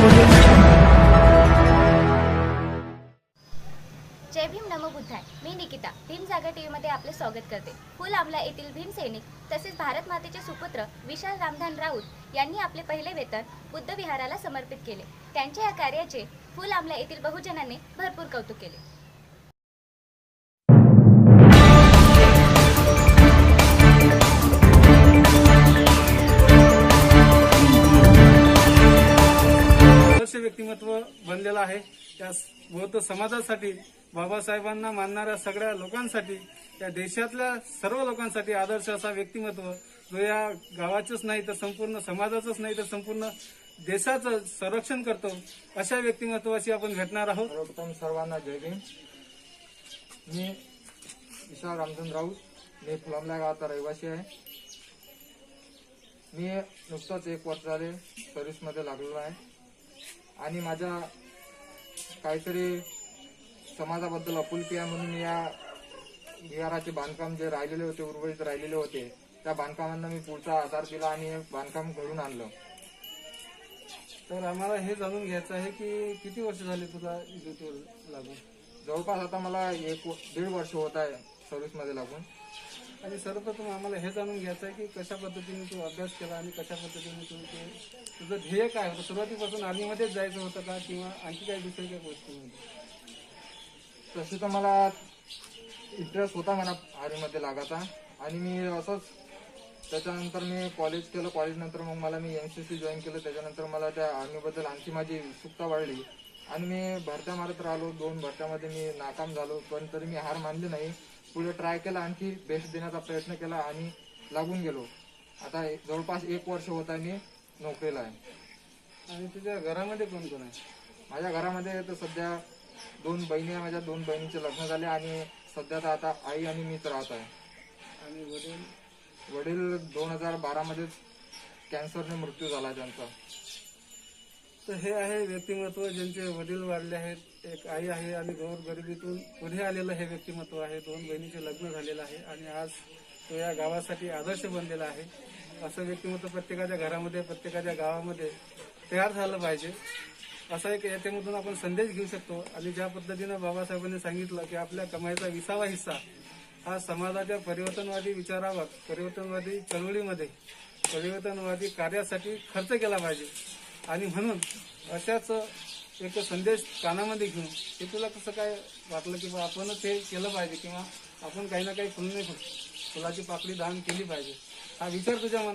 जय भीम नमो बुद्धाय. मी निकिता. भीम जागा टीव्ही मध्ये आपले स्वागत करते. फुल आमला येथील भीम सैनिक तसेच भारत मातेचे सुपुत्र विशाल रामधान राऊत यांनी आपले पहिले वेतन बुद्ध विहाराला समर्पित केले. त्यांच्या या कार्याचे फुल आमला येथील बहुजनांनी भरपूर कौतुक केले. व्यक्तिमत्व बनलेलं आहे. त्या बौद्ध समाजासाठी बाबासाहेबांना मानणाऱ्या सगळ्या लोकांसाठी या देशातल्या सर्व लोकांसाठी आदर्श असा व्यक्तिमत्व जो या गावाचंच नाही तर संपूर्ण समाजाचंच नाही तर संपूर्ण देशाचं संरक्षण करतो अशा व्यक्तिमत्वाची आपण भेटणार आहोत. सर्वप्रथम सर्वांना जय भीम. मी विशाल रामचंद्र राऊत. मी फुलामल्या गावाचा रहिवासी आहे. मी नुकतंच एक वर्ष झाले सर्व्हिसमध्ये लागलेलो आहे. आणि माझ्या काहीतरी समाजाबद्दल आपुलकी आहे म्हणून या विहाराचे बांधकाम जे राहिलेले होते उर्वरित राहिलेले होते त्या बांधकामांना मी पुढचा आधार दिला आणि हे बांधकाम घडून आणलं. तर आम्हाला हे जाणून घ्यायचं आहे की किती वर्ष झाली तुला ड्युटीवर लागून? जवळपास आता मला एक दीड वर्ष होत आहे सर्व्हिसमध्ये लागून. आणि सर्वप्रथम आम्हाला हे जाणून घ्यायचं आहे की कशा पद्धतीने तू अभ्यास केला आणि कशा पद्धतीने तू ते तुझं ध्येय काय होतं? सुरुवातीपासून आर्मीमध्येच जायचं होतं का किंवा आणखी काही दुसऱ्या काही गोष्टी तसे तर मला इंटरेस्ट होता मला आर्मीमध्ये लागायचा. आणि मी असंच त्याच्यानंतर मी कॉलेज केलं. कॉलेजनंतर मग मला मी एन सी सी जॉईन केलं. त्याच्यानंतर मला त्या आर्मीबद्दल आणखी माझी उत्सुकता वाढली. आणि मी भरत्या मारत राहिलो. दोन भरत्यामध्ये मी नाकाम झालो. पण तरी मी हार मानली नाही. पुढे ट्राय केला आणखी बेस्ट देण्याचा प्रयत्न केला आणि लागून गेलो. आता जवळपास एक वर्ष होत आहे मी नोकरीला आहे. आणि तुझ्या घरामध्ये कोण कोण आहे? माझ्या घरामध्ये तर सध्या दोन बहिणी आहे माझ्या दोन बहिणीचे लग्न झाले आणि सध्या तर आता आई आणि मीच राहत आहे. आणि वडील? वडील दोन हजार बारा मध्येच कॅन्सरने मृत्यू झाला त्यांचा. तर हे आहे व्यक्तिमत्व ज्यांचे वडील वाढले आहेत. एक आई आहे आणि गोर गरिबीतून पुढे आलेलं हे व्यक्तिमत्व आहे. दोन बहिणीचे लग्न झालेलं आहे आणि आज तो या गावासाठी आदर्श बनलेला आहे. असं व्यक्तिमत्व प्रत्येकाच्या घरामध्ये प्रत्येकाच्या गावामध्ये तयार झालं पाहिजे. असा एक याच्यामधून आपण संदेश घेऊ शकतो. आणि ज्या पद्धतीनं बाबासाहेबांनी सांगितलं की आपल्या कमाईचा विसावा हिस्सा हा समाजाच्या परिवर्तनवादी विचारावर परिवर्तनवादी चळवळीमध्ये परिवर्तनवादी कार्यासाठी खर्च केला पाहिजे. आणि म्हणून अशाच एक संदेश कानामध्ये घेऊन ते तुला कसं काय वाटलं की बा आपणच हे केलं पाहिजे किंवा आपण काही ना काही फुल नाही फुलाची पाकळी दान केली पाहिजे. हा विचार तुझ्या